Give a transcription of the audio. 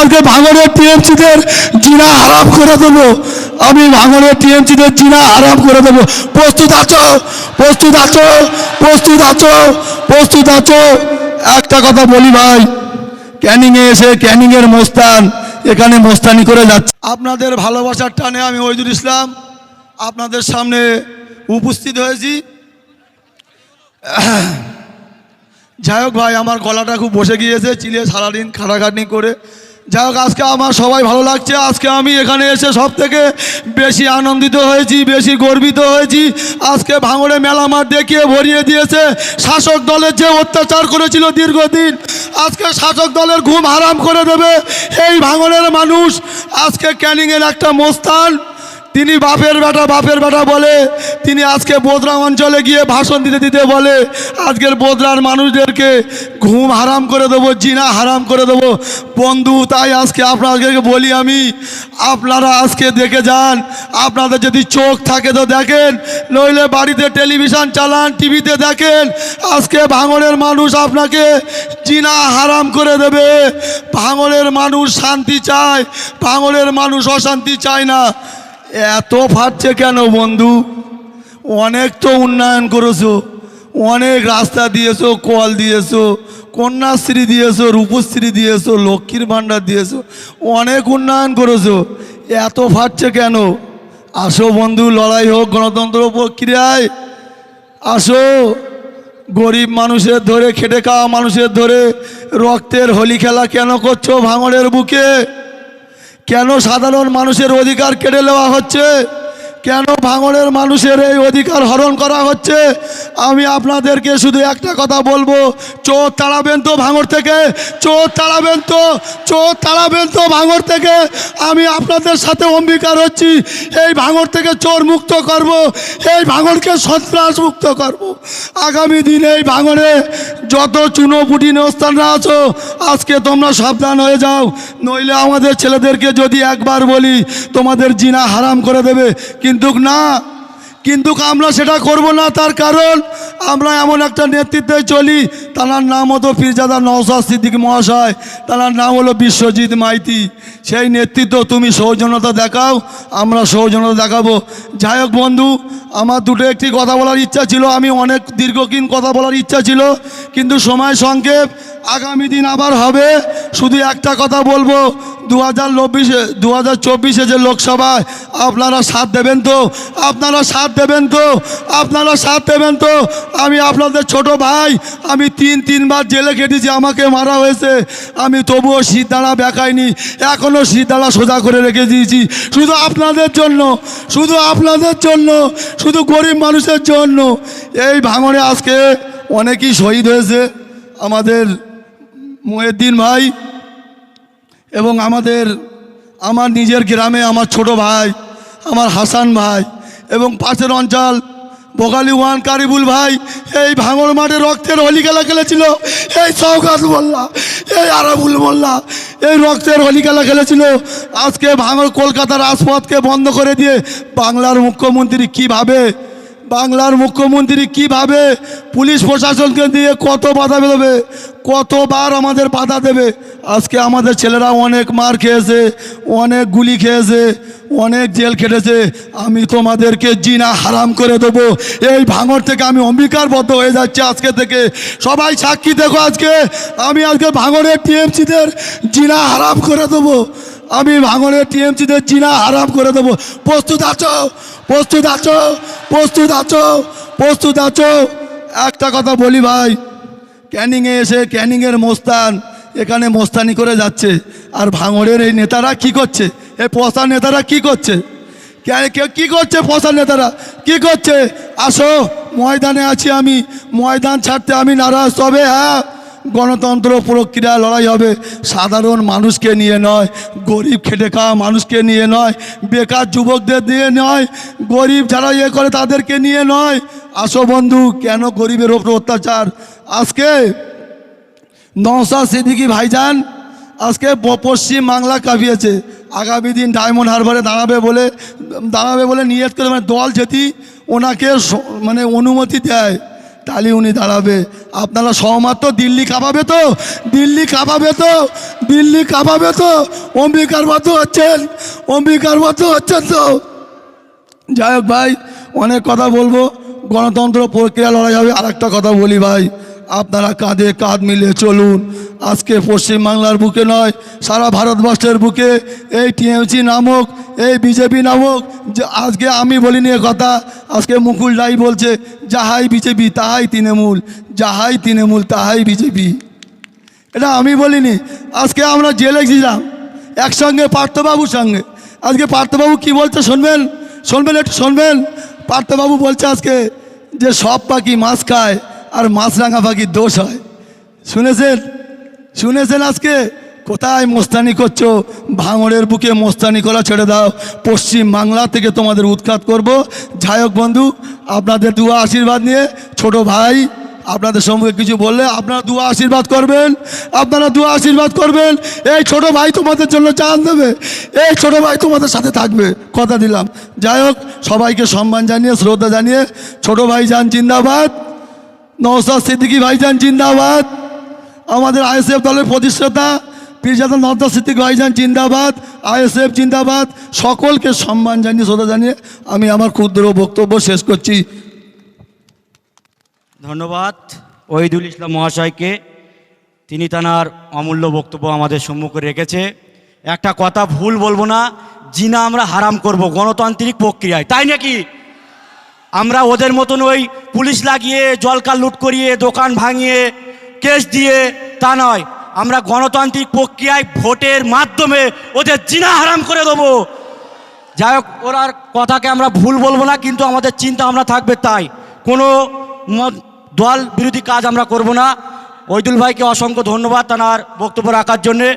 আজকে ভাঙড়ের টিএমসিদের জিনা হারাম করে দেবো। আমি ভাঙড়ের টিএমসিদের জিনা আরাম করে দেবো। প্রস্তুত আছো? প্রস্তুত আছো? প্রস্তুত আছো? প্রস্তুত আছো? একটা কথা বলি ভাই, ক্যানিংয়ে এসে ক্যানিংয়ের মোস্তান, এখানে মোস্তানি করে যাচ্ছে। আপনাদের ভালোবাসার টানে আমি ওইদুল ইসলাম, আপনাদের সামনে উপস্থিত হয়েছি। যাই হোক ভাই, আমার গলাটা খুব বসে গিয়েছে, চিলে সারাদিন খাটাখাটনি করে যাই হোক, আজকে আমার সবাই ভালো লাগছে। আজকে আমি এখানে এসে সব থেকে বেশি আনন্দিত হয়েছি, বেশি গর্বিত হয়েছি। আজকে ভাঙড়ে মেলা মাঠ দেখিয়ে ভরিয়ে দিয়েছে। শাসক দলের যে অত্যাচার করেছিল দীর্ঘদিন, আজকে শাসক দলের ঘুম হারাম করে দেবে। এই ভাঙড়ের মানুষ আজকে ক্যানিংয়ের একটা মোস্তান। তিনি বাপের বেটা বাপের বেটা বলে, তিনি আজকে বোদরা অঞ্চলে গিয়ে ভাষণ দিতে দিতে বলে, আজকের বোদরার মানুষদেরকে ঘুম হারাম করে দেবো, জিনা হারাম করে দেবো। বন্ধু, তাই আজকে আপনাদেরকে বলি আমি, আপনারা আজকে দেখে যান, আপনাদের যদি চোখ থাকে তো দেখেন, নইলে বাড়িতে টেলিভিশন চালান, টিভিতে দেখেন, আজকে ভাঙনের মানুষ আপনাকে জিনা হারাম করে দেবে। ভাঙনের মানুষ শান্তি চায়, ভাঙনের মানুষ অশান্তি চায় না। এত ফাটছে কেন বন্ধু? অনেক তো উন্নয়ন করেছ, অনেক রাস্তা দিয়েছ, কল দিয়েছ, কন্যাশ্রী দিয়েছ, রূপশ্রী দিয়েছ, লক্ষ্মীর ভাণ্ডার দিয়েছ, অনেক উন্নয়ন করেছ, এত ফাটছে কেন? আসো বন্ধু, লড়াই হোক, গণতন্ত্র প্রক্রিয়ায় আসো। গরিব মানুষের ধরে, খেটে খাওয়া মানুষের ধরে, রক্তের হোলি খেলা কেন করছ ভাঙড়ের বুকে? কেন সাধারণ মানুষের অধিকার কেড়ে নেওয়া হচ্ছে? কেন ভাঙড়ের মানুষের এই অধিকার হরণ করা হচ্ছে? আমি আপনাদেরকে শুধু একটা কথা বলব। চোর তাড়াবেন তো ভাঙড় থেকে। চোর তাড়াবেন তো, চোর তাড়াবেন তো ভাঙড় থেকে। আমি আপনাদের সাথে অঙ্গীকার হচ্ছি। এই ভাঙড় থেকে চোর মুক্ত করব। এই ভাঙড়কে সন্ত্রাস মুক্ত করব। আগামী দিনে এই ভাঙড়ে যত চুনো পুটি স্থানরা আছো, আজকে তোমরা সাবধান হয়ে যাও। নইলে আমাদের ছেলেদেরকে যদি একবার বলি, তোমাদের জিনা হারাম করে দেবে। কিন্তু না। কিন্তু আমরা সেটা করব না, তার কারণ আমরা এমন একটা নেতৃত্বে চলি। তার নাম হতো পীরজাদা নওসাদ সিদ্দিক মহাশয়, তার নাম হলো বিশ্বজিৎ মাইতি। সেই নেতৃত্ব তুমি সৌজন্যতা দেখাও, আমরা সৌজন্যতা দেখাবো। যাই হোক বন্ধু, আমার দুটো একটি কথা বলার ইচ্ছা ছিল, আমি অনেক দীর্ঘদিন কথা বলার ইচ্ছা ছিল, কিন্তু সময় সংক্ষেপ, আগামী দিন আবার হবে। শুধু একটা কথা বলব দু হাজার চব্বিশে দু হাজার চব্বিশে যে লোকসভায় আপনারা সাথ দেবেন তো? আপনারা সাথ দেবেন তো? আপনারা সাথ দেবেন তো? আমি আপনাদের ছোট ভাই, আমি তিন, তিনবার জেলে কেটেছি আমাকে মারা হয়েছে। আমি তবুও শীতদাঁড়া বেকাইনি এখনও শীতদাঁড়া সোজা করে রেখে দিয়েছি। শুধু আপনাদের জন্য, শুধু আপনাদের জন্য, শুধু গরিব মানুষের জন্য। এই ভাঙনে আজকে অনেকেই শহীদ হয়েছে। আমাদের মহিউদ্দিন ভাই এবং আমাদের, আমার নিজের গ্রামে আমার ছোট ভাই, আমার হাসান ভাই এবং পাশের অঞ্চল বগালি ওয়ান কারিবুল ভাই, এই ভাঙর মাঠে রক্তের হোলি খেলা খেলেছিল, এই সৌগাত মোল্লা, এই আরাবুল মোল্লা, এই রক্তের হোলি খেলা খেলেছিল। আজকে ভাঙর কলকাতার রাজপথকে বন্ধ করে দিয়ে বাংলার মুখ্যমন্ত্রী কীভাবে বাংলার মুখ্যমন্ত্রী কীভাবে পুলিশ প্রশাসনকে দিয়ে কত বাধা দেবে কতবার আমাদের বাধা দেবে? আজকে আমাদের ছেলেরা অনেক মার খেয়েছে, অনেক গুলি খেয়েছে, অনেক জেল খেটেছে। আমি তোমাদেরকে জিনা হারাম করে দেবো। এই ভাঙর থেকে আমি অম্বিকারবদ্ধ হয়ে যাচ্ছি আজকে থেকে। সবাই সাক্ষী দেখো আজকে। আমি আজকে ভাঙরের টিএমসিদের জিনা হারাম করে দেবো। আমি ভাঙনের টিএমসিদের জিনা হারাম করে দেবো। প্রস্তুত আছো? প্রস্তুত আছো? প্রস্তুত আছো? প্রস্তুত আছো? একটা কথা বলি ভাই। ক্যানিংয়ে এসে ক্যানিংয়ের মোস্তান এখানে মোস্তানি করে যাচ্ছে। আর ভাঙড়ের এই নেতারা কি করছে? এই পশা নেতারা কি করছে? কে- করছে পশা নেতারা? কি করছে? আসো, ময়দানে আছি আমি। ময়দান ছাড়তে আমি নারাজ। তবে হ্যাঁ গণতন্ত্র প্রক্রিয়া লড়াই হবে। সাধারণ মানুষকে নিয়ে নয়, গরিব খেটে খাওয়া মানুষকে নিয়ে নয়, বেকার যুবকদের নিয়ে নয়, গরিব যারা ইয়ে করে তাদেরকে নিয়ে নয়। আসো বন্ধু, কেন গরিবের ওপর অত্যাচার? আজকে নওসা সিদ্দিকি ভাইজান আজকে পশ্চিম বাংলা কাঁপিয়েছে। আগামী দিন ডায়মন্ড হারবারে দাঁড়াবে বলে দাঁড়াবে বলে নিয়ত করে মানে দল যেটি ওনাকে মানে অনুমতি দেয়। তাহলে উনি দাঁড়াবে। আপনারা সহমাত্র দিল্লি কাঁপাবে তো? দিল্লি কাঁপাবে তো? দিল্লি কাঁপাবে তো? অম্বিকার মতো হচ্ছেন। অম্বিকার মতো হচ্ছেন তো? যাই হোক ভাই, অনেক কথা বলব। গণতন্ত্র প্রক্রিয়া লড়াই হবে। আর কথা বলি ভাই। আপনারা কাঁধে কাঁধ মিলিয়ে চলুন। আজকে পশ্চিমবাংলার বুকে নয়, সারা ভারতবর্ষের বুকে এই টিএমসি নামক, এই বিজেপি নামক, যে আজকে আমি বলিনি এ কথা, আজকে মুকুল রাই বলছে, যাহাই বিজেপি, তাহাই তৃণমূল, যাহাই তৃণমূল, তাহাই বিজেপি। এটা আমি বলিনি, আজকে আমরা জেলে ছিলাম একসঙ্গে পার্থবাবুর সঙ্গে। আজকে পার্থবাবু কি বলছে শুনবেন? শুনবেন একটু শুনবেন? পার্থবাবু বলছে আজকে যে সব পাখি মাছ খায় আর মাছরাঙা পাখির দোষ হয়। শুনেছেন? শুনেছেন আজকে? কোথায় মোস্তানি করছ? ভাঙড়ের বুকে মোস্তানি করা ছেড়ে দাও। পশ্চিম বাংলা থেকে তোমাদের উৎখাত করব। যাই বন্ধু, আপনাদের দুয়া আশীর্বাদ নিয়ে ছোট ভাই আপনাদের সম্মুখে কিছু বললে আপনারা দুয়া আশীর্বাদ করবেন। আপনারা দুয়া আশীর্বাদ করবেন। এই ছোট ভাই তোমাদের জন্য চান দেবে। এই ছোট ভাই তোমাদের সাথে থাকবে। কথা দিলাম। যাই হোক, সবাইকে সম্মান জানিয়ে, শ্রদ্ধা জানিয়ে ছোট ভাই যান জিন্দাবাদ। নওসাদ সিদ্দিকী ভাইজান জিন্দাবাদ। আমাদের আইএসএফ দলের প্রতিষ্ঠাতা পীরজাদা নওসাদ সিদ্দিক ভাইজান জিন্দাবাদ, আইএসএফ জিন্দাবাদ। সকলকে সম্মান জানিয়ে, শ্রদ্ধা জানিয়ে আমি আমার ক্ষুদ্র বক্তব্য শেষ করছি। ধন্যবাদ ওহিদুল ইসলাম মহাশয়কে। তিনি তানার অমূল্য বক্তব্য আমাদের সম্মুখে রেখেছে। একটা কথা ভুল বলব না, জিনা আমরা হারাম করব, গণতান্ত্রিক প্রক্রিয়ায়, তাই নাকি? আমরা ওদের মতন ওই পুলিশ লাগিয়ে জলকার লুট করিয়ে, দোকান ভাঙিয়ে, কেস দিয়ে, তা নয়। আমরা গণতান্ত্রিক প্রক্রিয়ায় ভোটের মাধ্যমে ওদের জিনা হারাম করে দেবো। যাই হোক ওরার কথাকে আমরা ভুল বলব না, কিন্তু আমাদের চিন্তা আমরা থাকবে তাই। কোনো দল বিরোধী কাজ আমরা করব না। ওইদুল ভাইকে অসংখ্য ধন্যবাদ তার বক্তব্য রাখার জন্যে।